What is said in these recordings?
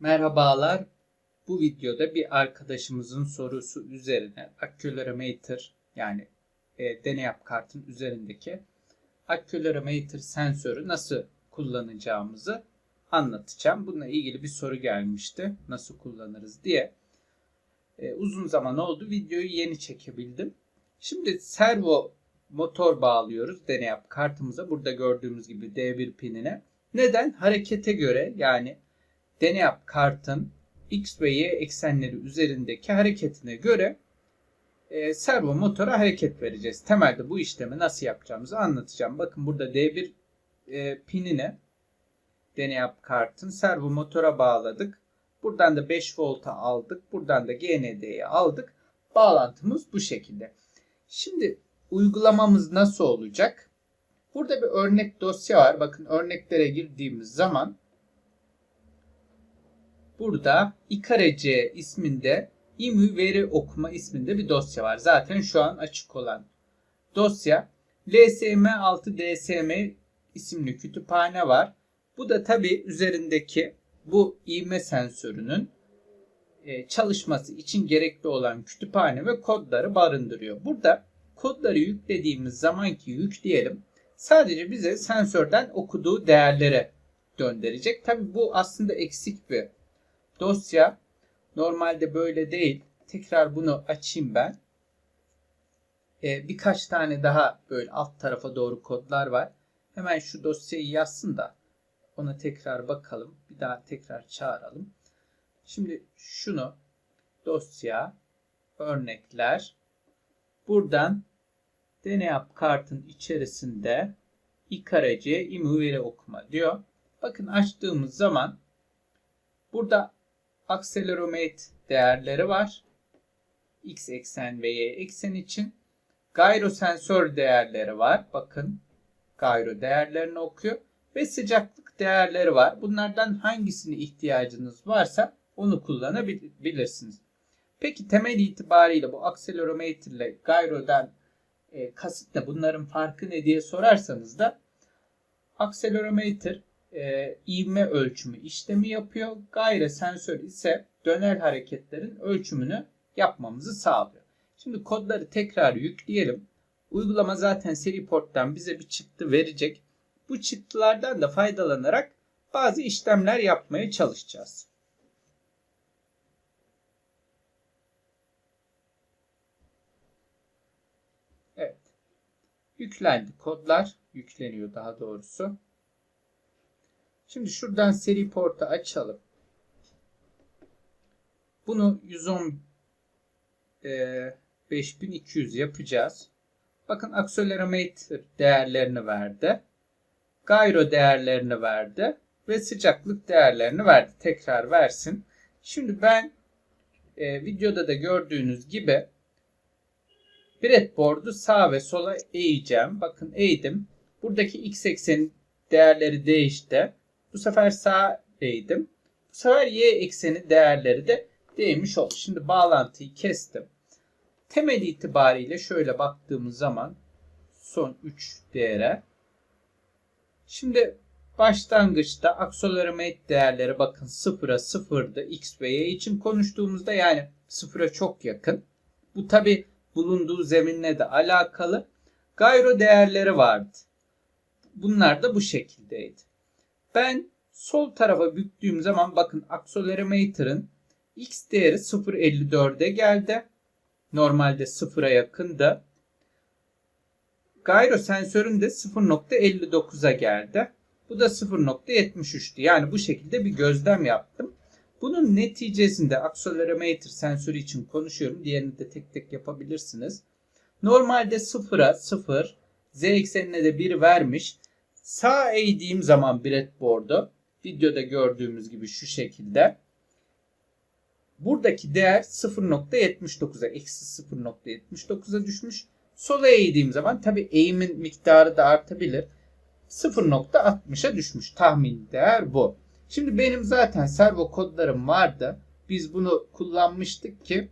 Merhabalar. Bu videoda bir arkadaşımızın sorusu üzerine accelerometer yani e, deney yap kartın üzerindeki accelerometer sensörü nasıl kullanacağımızı anlatacağım. Bununla ilgili bir soru gelmişti. Nasıl kullanırız diye. E, uzun zaman oldu. Videoyu yeni çekebildim. Şimdi servo motor bağlıyoruz deney yap kartımıza. Burada gördüğümüz gibi D1 pinine. Neden? Harekete göre yani deney kartın X ve Y eksenleri üzerindeki hareketine göre e, servo motora hareket vereceğiz. Temelde bu işlemi nasıl yapacağımızı anlatacağım. Bakın burada D1 e, pinine deney kartın servo motora bağladık. Buradan da 5 volta aldık. Buradan da GND'yi aldık. Bağlantımız bu şekilde. Şimdi uygulamamız nasıl olacak? Burada bir örnek dosya var. Bakın örneklere girdiğimiz zaman burada ikarece isminde IMÜ veri okuma isminde bir dosya var. Zaten şu an açık olan dosya. LSM6DSM isimli kütüphane var. Bu da tabi üzerindeki bu ivme sensörünün e, çalışması için gerekli olan kütüphane ve kodları barındırıyor. Burada kodları yüklediğimiz zamanki yük diyelim sadece bize sensörden okuduğu değerlere döndürecek. Tabi bu aslında eksik bir dosya. Normalde böyle değil. Tekrar bunu açayım ben. Ee, birkaç tane daha böyle alt tarafa doğru kodlar var. Hemen şu dosyayı yazsın da ona tekrar bakalım. Bir daha tekrar çağıralım. Şimdi şunu dosya örnekler buradan deney yap kartın içerisinde imu veri okuma diyor. Bakın açtığımız zaman burada accelerometer değerleri var. X eksen ve Y eksen için. Gyro sensör değerleri var. Bakın gyro değerlerini okuyor. Ve sıcaklık değerleri var. Bunlardan hangisini ihtiyacınız varsa onu kullanabilirsiniz. Peki temel itibariyle bu accelerometer ile gyro'dan e, kasıt? Bunların farkı ne diye sorarsanız da accelerometer e, ivme ölçümü işlemi yapıyor. Gayre sensör ise döner hareketlerin ölçümünü yapmamızı sağlıyor. Şimdi kodları tekrar yükleyelim. Uygulama zaten seri porttan bize bir çıktı verecek. Bu çıktılardan da faydalanarak bazı işlemler yapmaya çalışacağız. Evet. Yüklendi kodlar. Yükleniyor daha doğrusu. Şimdi şuradan seri portu açalım. Bunu 110 e, 5200 yapacağız. Bakın accelerometer değerlerini verdi. Gyro değerlerini verdi. Ve sıcaklık değerlerini verdi. Tekrar versin. Şimdi ben e, videoda da gördüğünüz gibi breadboard'u sağa ve sola eğeceğim. Bakın eğdim. Buradaki x eksenin değerleri değişti. Bu sefer sağ eğdim. Bu sefer y ekseni değerleri de değmiş oldu. Şimdi bağlantıyı kestim. Temel itibariyle şöyle baktığımız zaman son 3 değere. Şimdi başlangıçta accelerometer değerleri bakın 0'a 0'dı x ve y için konuştuğumuzda yani 0'a çok yakın. Bu tabi bulunduğu zeminle de alakalı. Gyro değerleri vardı. Bunlar da bu şekildeydi. Ben sol tarafa büktüğüm zaman bakın accelerometer'ın x değeri 0.54'e geldi. Normalde 0'a yakındı. Gyro sensörün de 0.59'a geldi. Bu da 0.73'tü. Yani bu şekilde bir gözlem yaptım. Bunun neticesinde accelerometer sensörü için konuşuyorum. Diğerini de tek tek yapabilirsiniz. Normalde 0'a 0, z eksenine de 1 vermiş. Sağ eğdiğim zaman breadboard'u videoda gördüğümüz gibi şu şekilde buradaki değer 0.79'a eksi 0.79'a düşmüş. Sola eğdiğim zaman tabi eğimin miktarı da artabilir. 0.60'a düşmüş. Tahmin değer bu. Şimdi benim zaten servo kodlarım vardı. Biz bunu kullanmıştık ki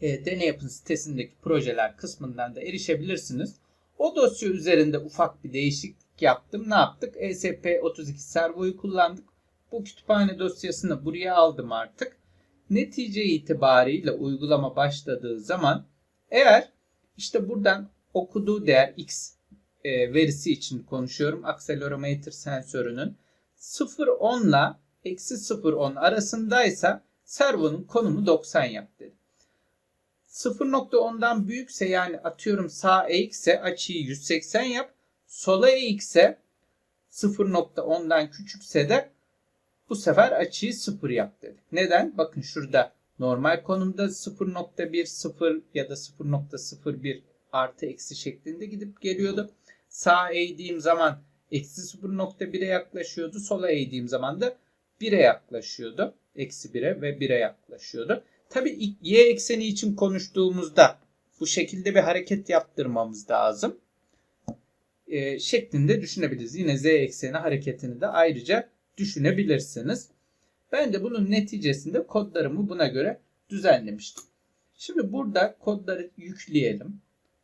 e, deney yapın sitesindeki projeler kısmından da erişebilirsiniz. O dosya üzerinde ufak bir değişiklik yaptım. Ne yaptık? ESP32 servoyu kullandık. Bu kütüphane dosyasını buraya aldım artık. Netice itibariyle uygulama başladığı zaman eğer işte buradan okuduğu değer x e, verisi için konuşuyorum. Accelerometer sensörünün 0-10 ile eksi 0-10 arasındaysa servonun konumu 90 yap dedi. 0.10'dan büyükse yani atıyorum sağ eğikse açıyı 180 yap. Sola eğikse 0.10'dan küçükse de bu sefer açıyı 0 yap dedi. Neden? Bakın şurada normal konumda 0.1 0 ya da 0.01 artı eksi şeklinde gidip geliyordu. Sağa eğdiğim zaman eksi 0.1'e yaklaşıyordu. Sola eğdiğim zaman da 1'e yaklaşıyordu. Eksi 1'e ve 1'e yaklaşıyordu. Tabi y ekseni için konuştuğumuzda bu şekilde bir hareket yaptırmamız lazım. E, şeklinde düşünebiliriz. Yine z ekseni hareketini de ayrıca düşünebilirsiniz. Ben de bunun neticesinde kodlarımı buna göre düzenlemiştim. Şimdi burada kodları yükleyelim.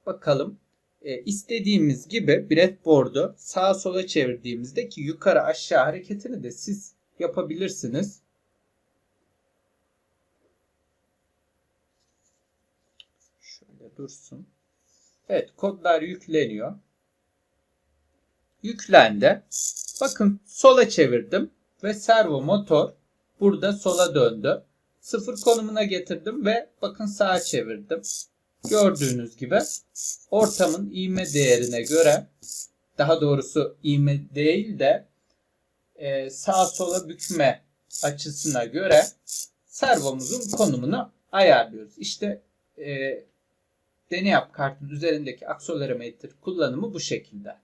Bakalım e, istediğimiz gibi breadboard'u sağa sola çevirdiğimizde ki yukarı aşağı hareketini de siz yapabilirsiniz. Şöyle dursun. Evet kodlar yükleniyor. Yüklendi. Bakın sola çevirdim ve servo motor burada sola döndü. Sıfır konumuna getirdim ve bakın sağa çevirdim. Gördüğünüz gibi ortamın ivme değerine göre daha doğrusu ivme değil de e, sağa sola bükme açısına göre servomuzun konumunu ayarlıyoruz. İşte e, deney yap kartın üzerindeki akselerometre kullanımı bu şekilde.